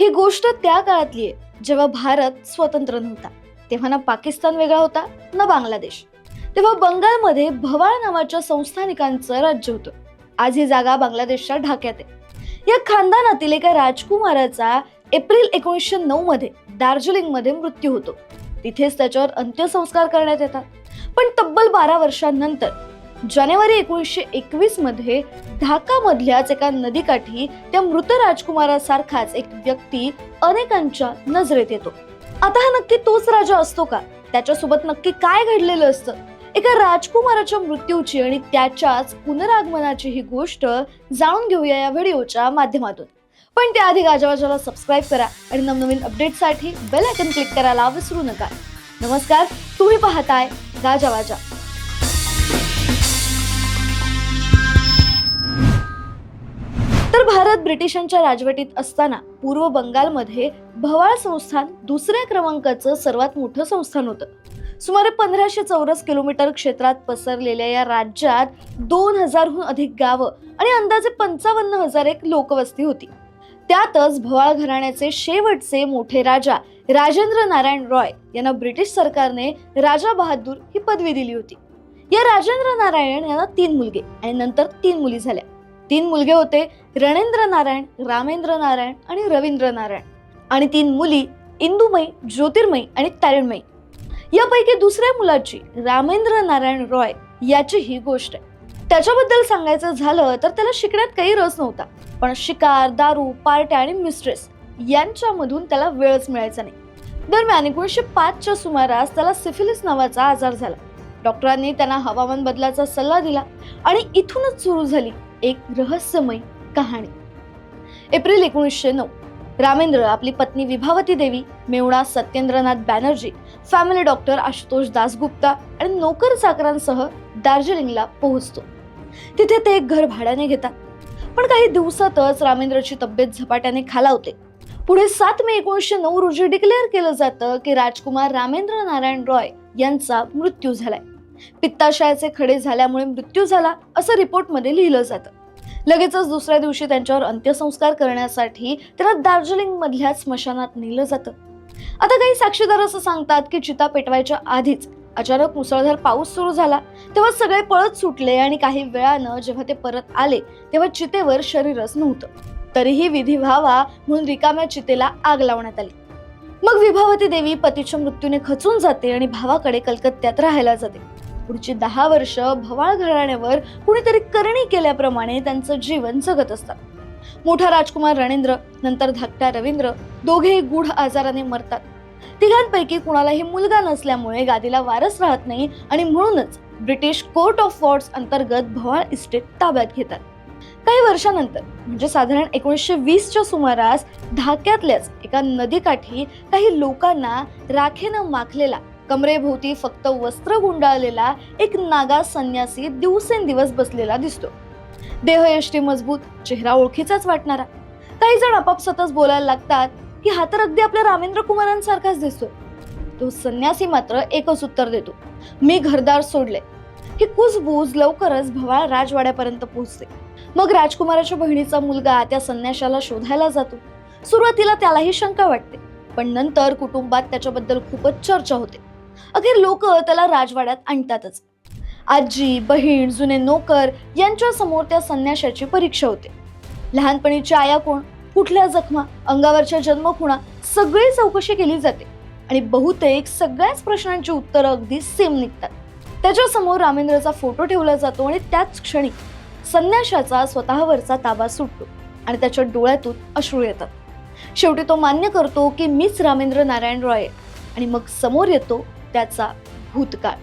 ही गोष्ट त्या काळातली आहे जेव्हा भारत स्वतंत्र नव्हता. तेव्हा ना पाकिस्तान वेगळा होता ना बांगलादेश. तेव्हा बंगालमध्ये भवाळ नावाच्या संस्थानिकांचं राज्य होतं. आज ही जागा बांगलादेशच्या ढाक्यात आहे. या खानदानातील एका राजकुमाराचा एप्रिल एकोणीसशे नऊ मध्ये दार्जिलिंगमध्ये मृत्यू होतो. तिथेच त्याच्यावर अंत्यसंस्कार करण्यात येतात. पण तब्बल बारा वर्षांनंतर जानेवारी एकोणीसशे एकवीसमध्ये ढाकामधल्याच एका नदीकाठी त्या मृत राजकुमारासारखाच एक व्यक्ती अनेकांच्या नजरेत येतो. आता हा नक्की तोच राजा असतो का? त्याच्यासोबत नक्की काय घडलेलं असतं? एका राजकुमाराच्या मृत्यूची आणि त्याच्याच पुनरागमनाची ही गोष्ट जाणून घेऊया या व्हिडिओच्या माध्यमातून. पण त्याआधी गाजावाजाला सबस्क्राईब करा आणि नवनवीन अपडेटसाठी बेल आयकन क्लिक करायला विसरू नका. नमस्कार तुम्ही पाहताय गाजावाजा तर भारत ब्रिटिशांच्या राजवटीत असताना पूर्व बंगालमध्ये भवाळ संस्थान दुसऱ्या क्रमांकाचं सर्वात मोठं संस्थान होतं. सुमारे पंधराशे चौरस किलोमीटर क्षेत्रात पसरलेल्या या राज्यात दोन हजारहून अधिक गावं आणि अंदाजे पंचावन्न हजार एक लोकवस्ती होती. त्यातच भवाळ घराण्याचे शेवटचे मोठे राजा राजेंद्र नारायण रॉय यांना ब्रिटिश सरकारने राजा बहादूर ही पदवी दिली होती. या राजेंद्र नारायण यांना तीन मुलगे आणि नंतर तीन मुली झाल्या. तीन मुलगे होते रणेंद्र नारायण रामेंद्र नारायण आणि रवींद्र नारायण आणि तीन मुली इंदुमयी ज्योतिर्मयी आणि तारणमयी यापैकी दुसऱ्या मुलाची रामेंद्र नारायण रॉय याची ही गोष्ट आहे. त्याच्याबद्दल सांगायचं झालं तर त्याला शिकण्यात काही रस नव्हता. पण शिकार दारू पार्ट्या आणि मिस्ट्रेस यांच्यामधून त्याला वेळच मिळायचा नाही. दरम्यान एकोणीसशे पाचच्या सुमारास त्याला सिफिलिस नावाचा आजार झाला. डॉक्टरांनी त्यांना हवामान बदलाचा सल्ला दिला आणि इथूनच सुरू झाली एक रहस्यमय कहाणी. एप्रिल एकोणीसशे नऊ रामेंद्र आपली पत्नी विभावती देवी मेवणा सत्येंद्रनाथ बॅनर्जी फॅमिली डॉक्टर आशुतोष दासगुप्ता आणि नोकर चाकरांसह दार्जिलिंगला पोहोचतो. तिथे ते एक घर भाड्याने घेतात. पण काही दिवसातच रामेंद्रची तब्येत झपाट्याने खालावते. पुढे सात मे एकोणीसशे नऊ रोजी डिक्लेअर केलं जातं की राजकुमार रामेंद्र नारायण रॉय यांचा मृत्यू झालाय. पित्ताशयाचे खडे झाल्यामुळे मृत्यू झाला असं रिपोर्टमध्ये लिहिलं जातं. लगेचच दुसऱ्या दिवशी त्यांच्यावर अंत्यसंस्कार करण्यासाठी त्यांना दार्जिलिंग मधल्या स्मशानात नेलं जातं. आता काही साक्षीदार असं सांगतात की चिता पेटवायच्या आधीच अचानक मुसळधार पाऊस सुरू झाला. तेव्हा सगळे पळत सुटले आणि काही वेळानं जेव्हा ते परत आले तेव्हा चितेवर शरीरच नव्हतं. तरीही विधी व्हावा म्हणून रिकाम्या चितेला आग लावण्यात आली. मग विभावती देवी पतीच्या मृत्यूने खचून जाते आणि भावाकडे कलकत्त्यात राहायला जाते. पुढची दहा वर्ष भवाळ घराण्यावर कुणीतरी करणी केल्याप्रमाणे त्यांचं जीवन जगत असतात. मोठा राजकुमार रणेंद्र नंतर धाकटा रवींद्र दोघेही गूढ आजाराने मरतात. तिघांपैकी कुणालाही मुलगा नसल्यामुळे गादीला वारस राहत नाही आणि म्हणूनच ब्रिटिश कोर्ट ऑफ वॉर्ड्स अंतर्गत भवाळ इस्टेट ताब्यात घेतात. काही वर्षानंतर म्हणजे साधारण एकोणीसशे वीसच्या सुमारास ढाक्यातल्याच एका नदीकाठी काही लोकांना राखेनं माखलेला कमरेभोवती फक्त वस्त्र गुंडाळलेला एक नागा संन्यासी दिवसेंदिवस बसलेला दिसतो. देहयष्टी मजबूत चेहरा ओळखीचाच वाटणारा. काही जण आपापसातच बोलायला लागतात की हा तर अगदी आपल्या रामेंद्र कुमारांसारखाच दिसतो तो संन्यासी मात्र एकच उत्तर देतो. मी घरदार सोडले. ही कुजबूज लवकरच भवाळ राजवाड्यापर्यंत पोहोचते. मग राजकुमाराच्या बहिणीचा मुलगा त्या संन्याशाला शोधायला जातो. सुरुवातीला त्यालाही शंका वाटते पण नंतर कुटुंबात त्याच्याबद्दल खूपच चर्चा होते. अखेर लोक त्याला राजवाड्यात आणतातच. आजी बहीण जुने नोकर यांच्या समोर त्या संन्याशाची परीक्षा होते. लहानपणीची आया कोण कुठल्या जखमा अंगावरच्या जन्मखुणा सगळी चौकशी केली जाते आणि बहुतेक सगळ्याच प्रश्नांची उत्तरं अगदी सेम निघतात. त्याच्यासमोर रामेंद्रचा फोटो ठेवला जातो आणि त्याच क्षणी संन्याशाचा स्वतःवरचा ताबा सुटतो आणि त्याच्या डोळ्यातून अश्रू येतात. शेवटी तो मान्य करतो की मीच रामेंद्र नारायण रॉय आणि मग समोर येतो त्याचा भूतकाळ.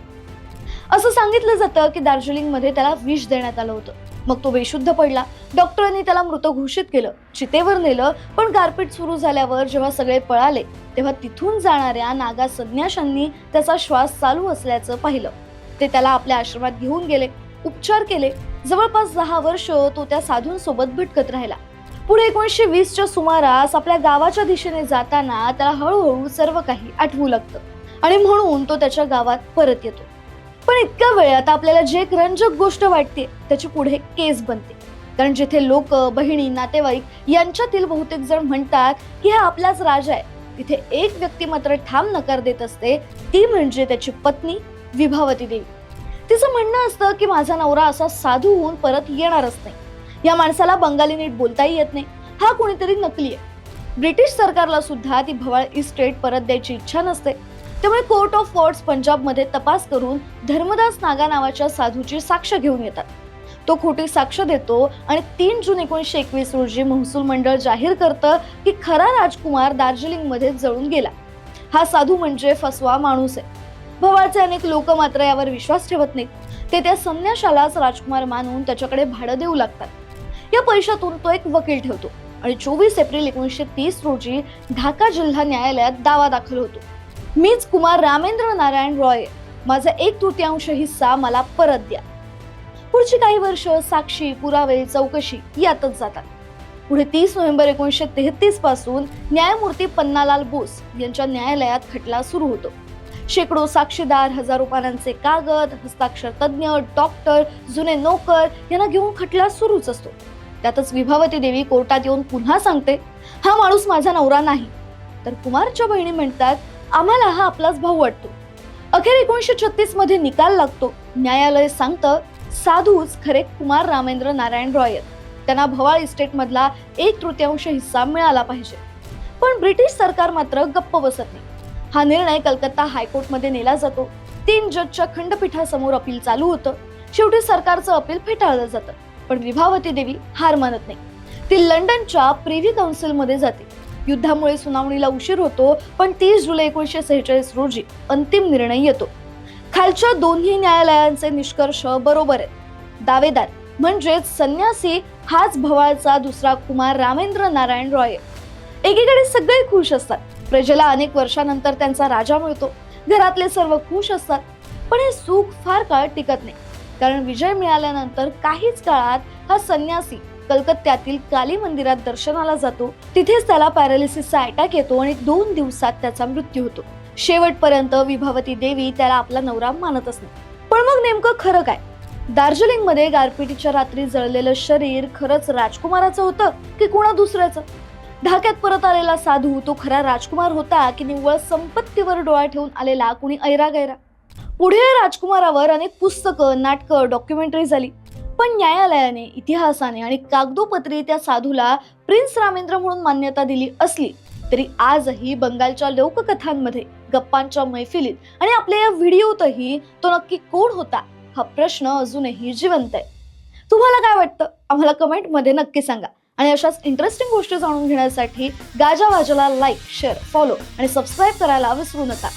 असं सांगितलं जातं की दार्जिलिंगमध्ये त्याला विष देण्यात आलं होतं. मग तो बेशुद्ध पडला. डॉक्टरांनी त्याला मृत घोषित केलं. चितेवर नेलं. पण गारपीट सुरू झाल्यावर जेव्हा सगळे पळाले तेव्हा तिथून जाणाऱ्या नागा संन्याशांनी त्याचा श्वास चालू असल्याचं पाहिलं. ते त्याला आपल्या आश्रमात घेऊन गेले उपचार केले. जवळपास दहा वर्ष तो त्या साधूंसोबत भटकत राहिला. पुढे एकोणीसशे वीसच्या सुमारास आपल्या गावाच्या दिशेने जाताना त्याला हळूहळू सर्व काही आठवू लागतं. आणि म्हणून तो त्याच्या गावात परत येतो. पण इतक्या वेळात आपल्याला जे एक रंजक गोष्ट वाटते त्याची पुढे केस बनते. कारण जिथे लोक बहिणी नातेवाईक यांच्यातील बहुतेक जण म्हणतात की हा आपलाच राजा आहे. तिथे एक व्यक्ती मात्र ठाम नकार देत असते ती म्हणजे त्याची पत्नी विभावती देवी. तिचं म्हणणं असतं की माझा नवरा असा साधू होऊन परत येणारच नाही. या माणसाला बंगाली नीट बोलताही येत नाही. हा कोणीतरी नकली आहे. ब्रिटिश सरकारला सुद्धा ती भवाळ इस्टेट परत द्यायची इच्छा नसते. त्यामुळे कोर्ट ऑफ वॉर्ड्स पंजाबमध्ये तपास करून धर्मदास नागा नावाच्या साधूची साक्ष घेऊन येतात. तो खोटी साक्ष देतो आणि तीन जून एकोणीसशे एकवीस रोजी महसूल मंडळ जाहीर करतं की खरा राजकुमार दार्जिलिंगमध्ये जळून गेला. हा साधू म्हणजे फसवा माणूस आहे. भवाळचे अनेक लोक मात्र यावर विश्वास ठेवत नाहीत. ते त्या संन्याशालाच राजकुमार मानून त्याच्याकडे भाडं देऊ लागतात. या पैशातून तो एक वकील ठेवतो आणि चोवीस एप्रिल एकोणीसशे तीस रोजी ढाका जिल्हा न्यायालयात दावा दाखल होतो. मीच कुमार रामेंद्र नारायण रॉय. माझा एक तृतीयांश हिस्सा मला परत द्या. पुढची काही वर्ष साक्षी पुरावे चौकशी यातच जातात. पुढे तीस नोव्हेंबर एकोणीसशे तेहतीसपासून न्यायमूर्ती पन्नालाल बोस यांच्या न्यायालयात खटला सुरू होतो. शेकडो साक्षीदार हजारो पानांचे कागद हस्ताक्षर तज्ज्ञ डॉक्टर जुने नोकर यांना घेऊन खटला सुरूच असतो. त्यातच विभावती देवी कोर्टात येऊन पुन्हा सांगते हा माणूस माझा नवरा नाही. तर कुमारच्या बहिणी म्हणतात आम्हाला हा आपलाच भाऊ वाटतो. अखेर एकोणीसशे छत्तीसमध्ये निकाल लागतो. न्यायालय सांगतं साधूच खरे कुमार रामेंद्र नारायण रॉय. त्यांना भवाळ इस्टेटमधला एक तृतीयांश हिस्सा मिळाला पाहिजे. पण ब्रिटिश सरकार मात्र गप्प बसत नाही. हा निर्णय कलकत्ता हायकोर्टमध्ये नेला जातो. तीन जजच्या खंडपीठासमोर अपील चालू होतं. शेवटी सरकारचं अपील फेटाळलं जातं. पण विभावती देवी हार मानत नाही. ती लंडनच्या प्रिव्ही काउन्सिलमध्ये जाते. युद्धामुळे सुनावणीला उशीर होतो पण तीस जुलै एकोणीसशे सेहेचाळीस रोजी अंतिम निर्णय येतो. खालच्या दोन्ही न्यायालयांचे निष्कर्ष बरोबर आहेत. दावेदार म्हणजेच संन्यासी हाच भवाळचा दुसरा कुमार रामेंद्र नारायण रॉय एकीकडे सगळे खुश असतात. प्रजेला अनेक वर्षानंतर त्यांचा राजा मिळतो. घरातले सर्व खुश असतात. पण हे सुख फार काळ टिकत नाही. कारण विजय मिळाल्यानंतर काहीच काळात हा संन्यासी कलकत्त्यातील काली मंदिरात दर्शनाला जातो. तिथेच त्याला पॅरालिसिसचा अटॅक येतो आणि दोन दिवसात त्याचा मृत्यू होतो. शेवटपर्यंत विभावती देवी त्याला आपला नवरा मानतच नाही. पण मग नेमकं खरं काय? दार्जिलिंगमध्ये गारपिटीच्या रात्री जळलेलं शरीर खरंच राजकुमाराचं होतं की कुणा दुसऱ्याचं? ढाक्यात परत आलेला साधू तो खरा राजकुमार होता की निव्वळ संपत्तीवर डोळा ठेवून आलेला कुणी ऐरा गैरा पुढे राजकुमारावर अनेक पुस्तकं नाटकं डॉक्युमेंटरी झाली. पण न्यायालयाने इतिहासाने आणि कागदोपत्री त्या साधूला प्रिन्स रामेंद्र म्हणून मान्यता दिली असली तरी आजही बंगालच्या लोककथांमध्ये गप्पांच्या मैफिलीत आणि आपल्या या व्हिडिओतही तो नक्की कोण होता हा प्रश्न अजूनही जिवंत आहे. तुम्हाला काय वाटतं? आम्हाला कमेंटमध्ये नक्की सांगा. आणि अशाच इंटरेस्टिंग गोष्टी जाणून घेण्यासाठी गाजा वाजाला लाईक शेअर फॉलो आणि सबस्क्राईब करायला विसरू नका.